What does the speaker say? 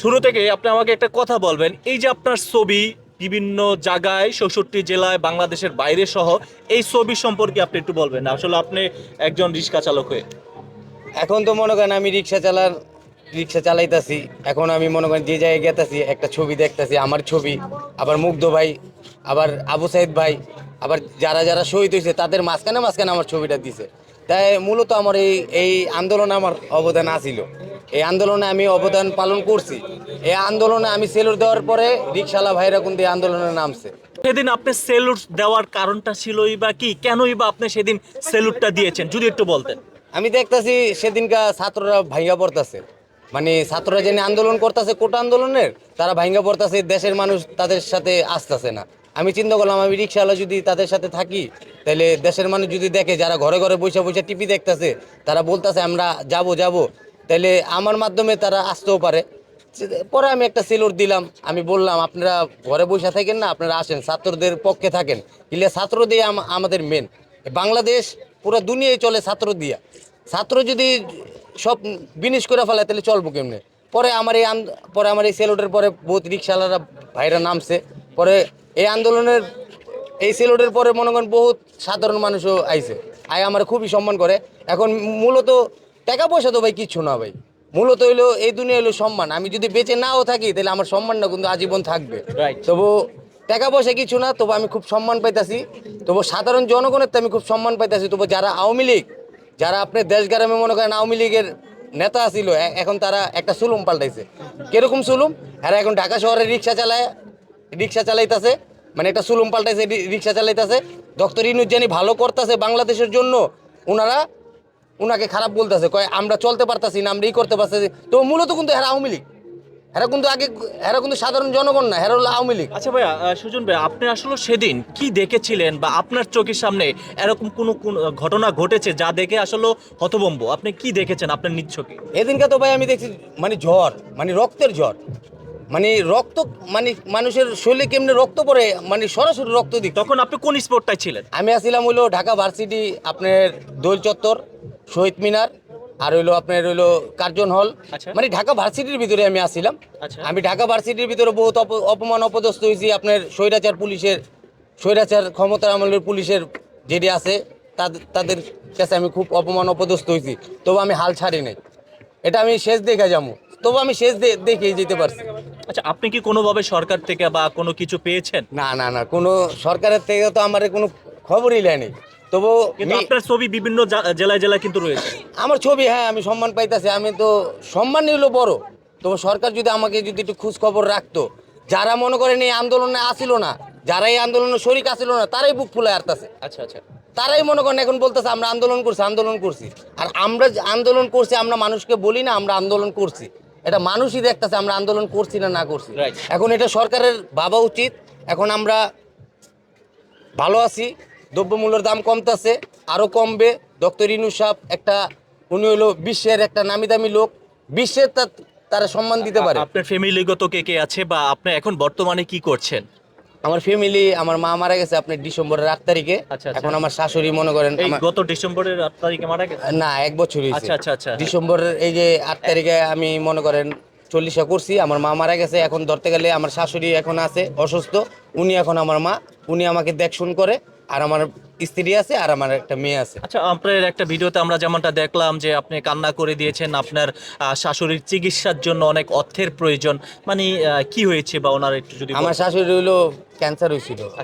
শুরু থেকে আপনি আমাকে একটা কথা বলবেন। এই যে আপনার ছবি বিভিন্ন জায়গায়, চৌষট্টি জেলায়, বাংলাদেশের বাইরে সহ, এই ছবি সম্পর্কে আপনি একটু বলবেন। আসলে আপনি একজন রিক্সা চালক হয়ে। এখন তো মনে করেন আমি রিক্সা চালার, রিক্সা চালাইতাছি। এখন আমি মনে করেন যে জায়গায় গেতাছি, একটা ছবি দেখতাছি, আমার ছবি, আবার মুগ্ধ ভাই, আবার আবু সাইদ ভাই আবার যারা যারা শহীদ হয়েছে তাদের মাঝখানে মাঝখানে আমার ছবিটা দিছে। তাই মূলত আমার এই এই আন্দোলনে আমার অবদান আছিল। এই আন্দোলনে আমি অবদান পালন করছি। এই আন্দোলনে আমি সেলুর দেওয়ার পরে রিক্সাওয়ালা ভাইরা কিন্তু এই আন্দোলনে নামছে। সেদিন আপনি সেলুট দেওয়ার কারণটা ছিলই বা কি? কেনই বা আপনি সেদিন সেলুটটা দিয়েছেন? যদি একটু বলতেন। আমি দেখতাছি সেদিনকার ছাত্ররা ভাঙ্গা পড়তাছে। মানে ছাত্ররা যেন আন্দোলন করতেছে কোটা আন্দোলনের তারা ভাইঙ্গা পড়তাছে দেশের মানুষ তাদের সাথে আসতেছে না। আমি চিন্তা করলাম, আমি রিক্সাওয়ালা যদি তাদের সাথে থাকি, তাহলে দেশের মানুষ যদি দেখে যারা ঘরে ঘরে বসে বসে টিভি দেখতাছে, তারা বলতাছে, আমরা যাব যাব। তাহলে আমার মাধ্যমে তারা আসতেও পারে। পরে আমি একটা সেলুট দিলাম, আমি বললাম, আপনারা ঘরে বসে থাকেন না, আপনারা আসেন, ছাত্রদের পক্ষে থাকেন। কিলে ছাত্র দিয়ে আম- আমাদের মেন বাংলাদেশ পুরো দুনিয়ায় চলে ছাত্র দিয়া। ছাত্র যদি সব বিনিশ করে ফেলে, তাহলে চলবো কেমনে? পরে আমার এই পরে আমার এই সেলুটের পরে বহুত রিক্সাওয়ালারা ভাইরা নামছে। পরে এই আন্দোলনের এই সেলুটের পরে মনে করেন বহুত সাধারণ মানুষও আইছে। আয় আমার খুবই সম্মান করে। এখন মূলত টাকা পয়সা তো ভাই কিচ্ছু না ভাই। মূলত হইল এই দুনিয়া হইল সম্মান। আমি যদি বেঁচে নাও থাকি তাহলে আমার সম্মানটা কিন্তু আজীবন থাকবে. তবু টাকা পয়সা কিছু না তবু আমি খুব সম্মান পাইতাছি। তবু সাধারণ জনগণের তো আমি খুব সম্মান পাইতাছি। তবু যারা আওয়ামী লীগ যারা আপনি দেশ গ্রামে মনে করেন আওয়ামী লীগের নেতা ছিল এখন তারা একটা সুলুম পাল্টাইছে। কীরকম সুলুম? এরা এখন ঢাকা শহরে রিক্সা চালায় রিক্সা চালাইতাছে মানে একটা সুলুম পাল্টাইছে রিক্সা চালাইতাছে। ডক্টর ইনুজ জানি ভালো করতেছে বাংলাদেশের জন্য। ওনারা ওনাকে খারাপ বলতেছে কয় আমরা চলতে পারতাছি না আমরা ই করতে পারতেছি। তো মূলত কিন্তু এরা আওয়ামী লীগ। এরা কিন্তু আগে এরা কিন্তু সাধারণ জনগণ না এরা হলো আওয়ামী লীগ। আচ্ছা ভাইয়া সুজন ভাই আপনি আসলে সেদিন কি দেখেছিলেন বা আপনার চোখের সামনে এরকম কোনো কোন ঘটনা ঘটেছে যা দেখে আসলে হতবম্ব আপনি কি দেখেছেন আপনার নিজ চোখে? এদিনকে তো ভাই আমি দেখছি মানে ঝড় মানে রক্তের ঝড় মানে রক্ত মানে মানুষের শরীরে কেমনে রক্ত পড়ে মানে সরাসরি রক্ত দিক। তখন আপনি কোন স্পোর্টটাই ছিলেন? আমি আসছিলাম হইল ঢাকা ভার্সিটি আপনার দোল চত্বর শহীদ মিনার আর হইল আপনার হইল কার্জন হল। আচ্ছা। মানে ঢাকা ভার্সিটির ভিতরে আমি আসছিলাম। আচ্ছা। আমি ঢাকা ভার্সিটির ভিতরে বহুত অপ- অপমান অপদস্থ হয়েছি আপনার স্বৈরাচার পুলিশের স্বৈরাচার ক্ষমতার আমলের পুলিশের যেটি আছে তাদের তাদের কাছে আমি খুব অপমান অপদস্থ হয়েছি। তবু আমি হাল ছাড়ি নাই। এটা আমি শেষ দেখে যাব। তবু আমি শেষ দেখে যেতে পারছি। আচ্ছা আপনি কি কোনোভাবে সরকার থেকে বা কোনো কিছু পেয়েছেন? না না না কোনো সরকারের থেকে তো আমার কোনো খবরই নেয়নি তবু আপনার ছবি বিভিন্ন জেলায় জেলায় কিন্তু রয়েছে। আমার ছবি হ্যাঁ আমি সম্মান পাইতেছি আমি তো সম্মান নিল বড়। তবু সরকার যদি আমাকে যদি একটু খোঁজ খবর রাখতো যারা মনে করেন এই আন্দোলনে আসিল না যারা এই আন্দোলনে শরিক আসিল না তারাই বুক ফুলে আসতেছে আচ্ছা আচ্ছা। তারাই মনে করেন এখন বলতেছে আমরা আন্দোলন করছি আন্দোলন করছি। আর আমরা আন্দোলন করছি আমরা মানুষকে বলি না আমরা আন্দোলন করছি। এটা মানুষই দেখতেছে আমরা আন্দোলন করছি না না করছি। এখন এটা সরকারের ভাবা উচিত। এখন আমরা ভালো আছি দ্রব্যমূল্যের দাম কমতেছে আরও কমবে। ডক্টর ইনু সাহ একটা উনি হলো বিশ্বের একটা নামি দামি লোক। বিশ্বের তারা সম্মান দিতে পারে। আপনার ফ্যামিলিগত কে কে আছে বা আপনি এখন বর্তমানে কি করছেন? আমার ফ্যামিলি আমার মা মারা গেছে আপনি ডিসেম্বরের আট তারিখে আচ্ছা, আচ্ছা। এখন আমার শাশুড়ি মনে করেন গত ডিসেম্বরের আট তারিখে মারা গেছে না এক বছর হয়েছে আচ্ছা, আচ্ছা, আচ্ছা। ডিসেম্বরের এই যে আট তারিখে আমি মনে করেন চল্লিশে করছি আমার মা মারা গেছে এখন ধরতে গেলে আমার শাশুড়ি এখন আছে অসুস্থ উনি এখন আমার মা উনি আমাকে দেখ শুন করে আর আমার স্ত্রী আছে আর আমার একটা মেয়ে আছে। আচ্ছা আপনার একটা ভিডিওতে আমরা যেমনটা দেখলাম যে আপনি কান্না করে দিয়েছেন আপনার আহ, শাশুড়ির চিকিৎসার জন্য অনেক অর্থের প্রয়োজন। মানে আহ, কি হয়েছে বা ওনার একটু যদি আমার শাশুড়ি হলো ক্যান্সার হয়েছিল। আচ্ছা।